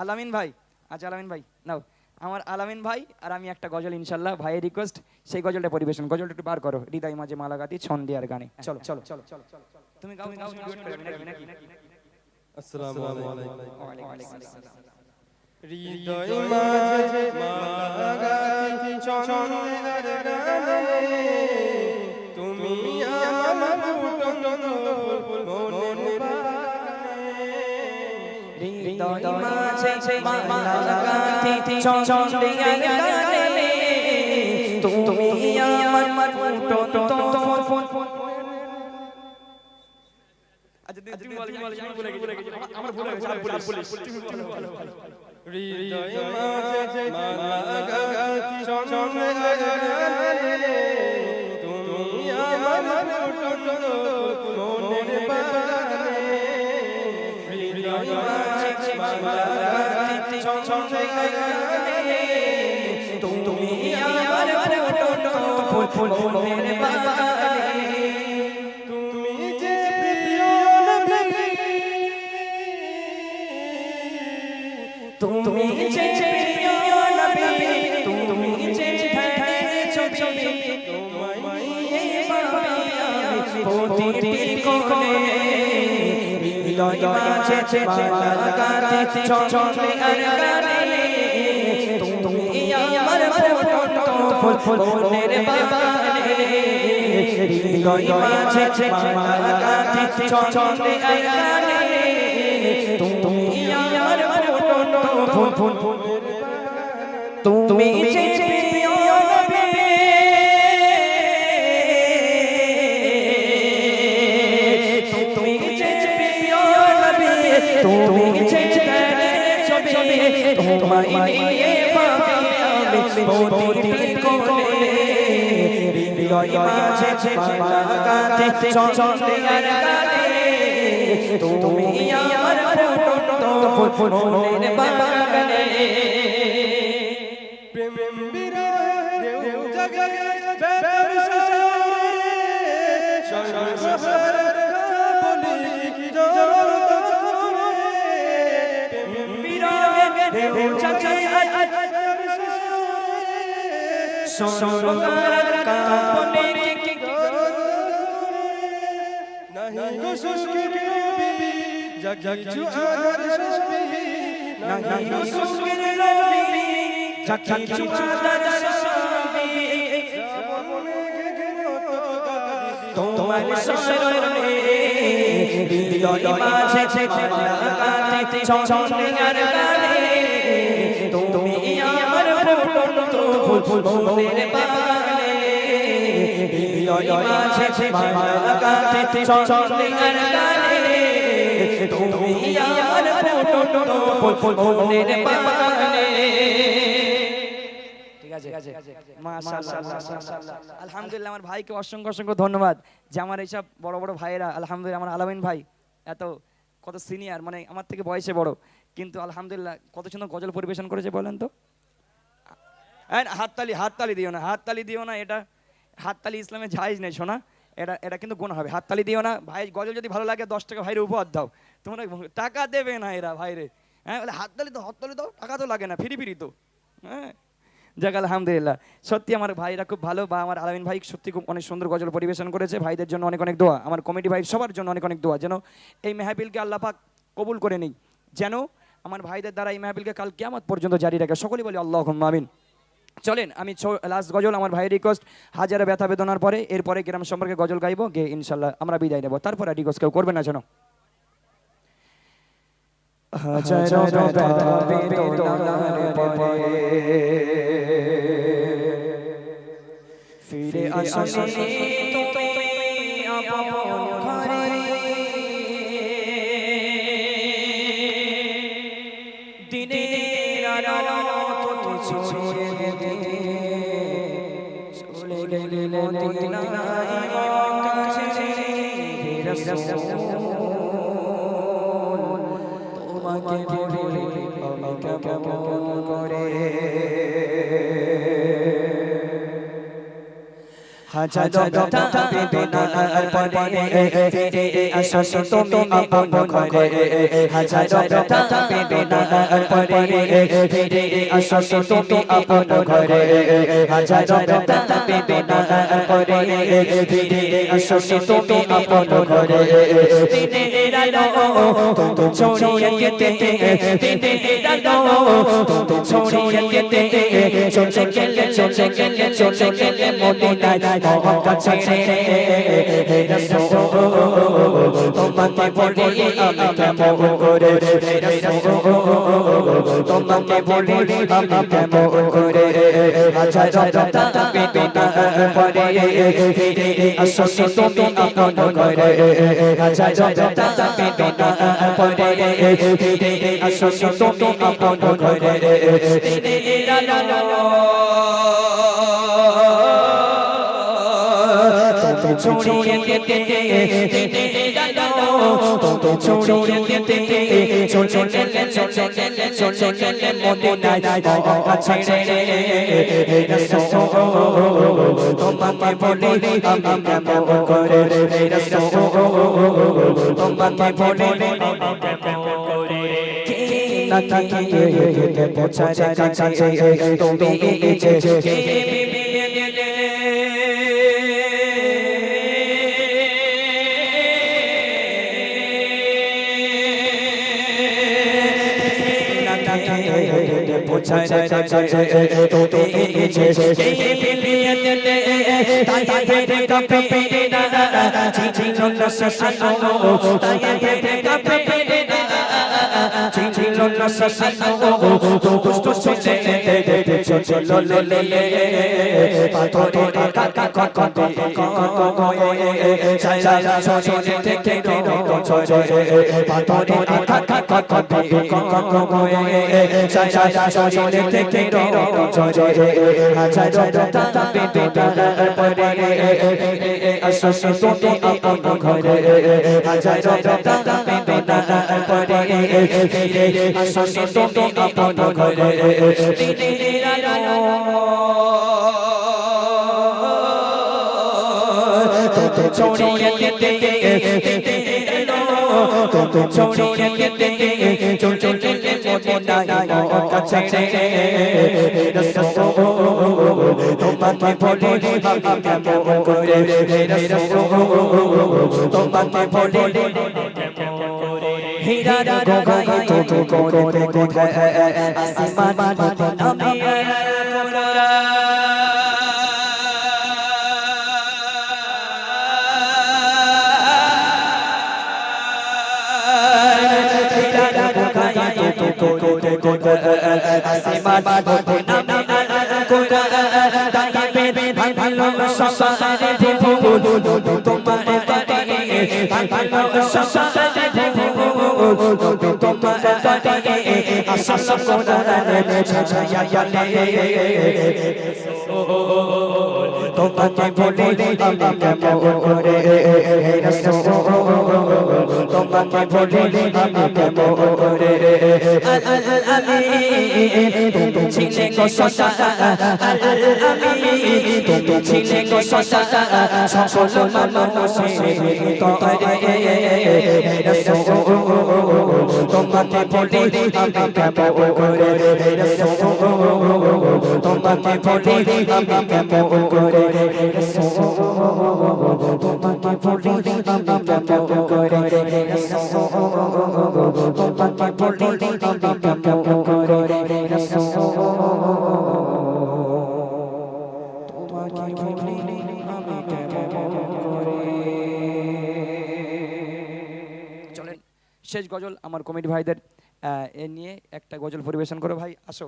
আলামিন ভাই আচ্ছা আলামিন ভাই নাও। আমার আলামিন ভাই আর আমি একটা গজল ইনশাল্লাহ ভাইয়ের রিকোয়েস্ট সেই গজলটা পরিবেশন গজলটা একটু বার করো। হৃদয় মাঝে মালাগাতি ছন্দে আর গানে। চলো চলো চলো চলো তুমি গাও গাও duet নাকি আসসালামু আলাইকুম। ওয়ালাইকুম আসসালাম। হৃদয় মাঝে মাঝে মালাগাতি ছন্দে গানে। তুমি আমার হৃদয় মাঝে গানে। আমার তুমি যে প্রিয় তুমি যে প্রিয় নবী তুমি যে ফুল মনের বাগানে। হৃদয় মাঝে মালাগাতে চলে আর গানে তুমি আমার ফুটন্ত ফুল তুমি যে প্রিয় নবী তুমি যে প্রিয় নবী তুমি যে তোমায় নিয়ে পাবে আমি প্রতিটি কোণে হৃদয় মাঝে মালাগাতে চলে আর গানে তুমি আমার ফুটন্ত ফুল বাগানে প্রেম বিরহে দেউ জগে বেতার সরে সর্বহার সর্বকার কাপনে সবি নাহি গো সবি তোমার আলহামদুলিল্লাহ, আমার ভাইকে অসংখ্য অসংখ্য ধন্যবাদ। যে আমার এইসব বড় বড় ভাইয়েরা, আলহামদুলিল্লাহ আমার আলামিন ভাই, এত, কত সিনিয়র মানে আমার থেকে বয়সে বড়। কিন্তু আলহামদুলিল্লাহ, কত সুন্দর গজল পরিবেশন করেছে বলেন তো? হাততালি হাততালি দিও না, হাততালি দিও না, এটা হাততালি ইসলামে জায়েজ নেই, শোনা। এটা এটা কিন্তু গুণ হবে। হাততালি দিও না। ভাই, গজল যদি ভালো লাগে, দশ টাকা ভাইরে উপহার দাও। তোমরা টাকা দেবে না এরা ভাইরে। হ্যাঁ বলে হাততালি তো, হাততালি দাও, টাকা তো লাগে না, ফিরি ফিরি তো। হ্যাঁ যাক, আলহামদুলিল্লাহ। সত্যি আমার ভাইরা খুব ভালো, বা আমার আলামিন ভাই সত্যি খুব অনেক সুন্দর গজল পরিবেশন করেছে। ভাইদের জন্য অনেক অনেক দোয়া। আমার কমিটি ভাই সবার জন্য অনেক অনেক দোয়া। যেন এই মেহাবিলকে আল্লাহ পাক কবুল করে নেই। যেন আমার ভাইদের দ্বারা এই মেহাবিলকে কাল কিয়ামত পর্যন্ত জারি রাখে। সকলেই বলি আল্লাহ আমিন। চলেন আমি লাস্ট গজল আমার ভাইয়ের রিকোয়েস্ট হাজারে ব্যথা বেদনার পরে এরপরে গ্রাম সম্পর্কে গজল গাইবো গে ইনশাল্লাহ আমরা বিদায় নেব। তারপরে রিকোয়েস্ট কেউ করবে না যেন। হাজারো ব্যথা বেদনার পরে। ফিরে আসনি তুমি আপন ঘরে। তোমাকে ব্যথা বেদনার পরে ফিরে আসো তুমি আপন ঘরে হাজারো ব্যথা বেদনার পরে ফিরে আসো তুমি আপন ঘরে হাজারো ব্যথা বেদনার পরে ফিরে আসো তুমি আপন ঘরে দিনের আলো তো ছড়িয়ে যেতে দিনের আলো তো ছড়িয়ে যেতে চলে গেলে চলে গেলে চলে গেলে মদিনায় মক্কা ছেড়ে রাসূল তোমাকে বলি আমি কেমন করে রাসূল তোমাকে বলি আমি কেমন করে আলো তো ছড়িয়ে যেতে তো ছড়িয়ে যেতে গেলে চলে গেলে চলে গেলে মদিনায় মক্কা ছেড়ে রাসূল তোমাকে বলি আমি কেমন করে রাসূল তোমাকে বলি না তাকে পৌঁছায় কাছে তুমি যে পৌঁছায় কাছে তুমি যে বিলিয়ে দিলে তাই তো কুষ্ট ছেলে ঘরে দাতা বেটা পরে ফিরে আসো তুমি আপন ঘরে দিনের আলো ছড়িয়ে যেতে তো ছড়িয়ে যেতে চল চল চলে মদিনায় মক্কা ছেড়ে রাসূল তোমাকে বলি আমি কেমন করে রাসূল তোমাকে বলি হীরা গগাই তো করে কোথায় আসমান আমি আসমান সবারে দেবো তোমার বাড়ি তোমাকে বলি আমি কেমন করে রাসূল তোমাকে বলি আমি কেমন করে আমি তুমি ছিলে গো সদা আমি তুমি ছিলে গো সদা সকল মানুষের তরে রাসূল তোমাকে বলি, আমি কেমন করে তোমাকে বলি, আমি কেমন করে তোমাকে বলি, আমি কেমন করে তোমাকে বলি, আমি কেমন করে শেষ গজল আমার কমিটি ভাইদের এ নিয়ে একটা গজল পরিবেশন করো ভাই আসো।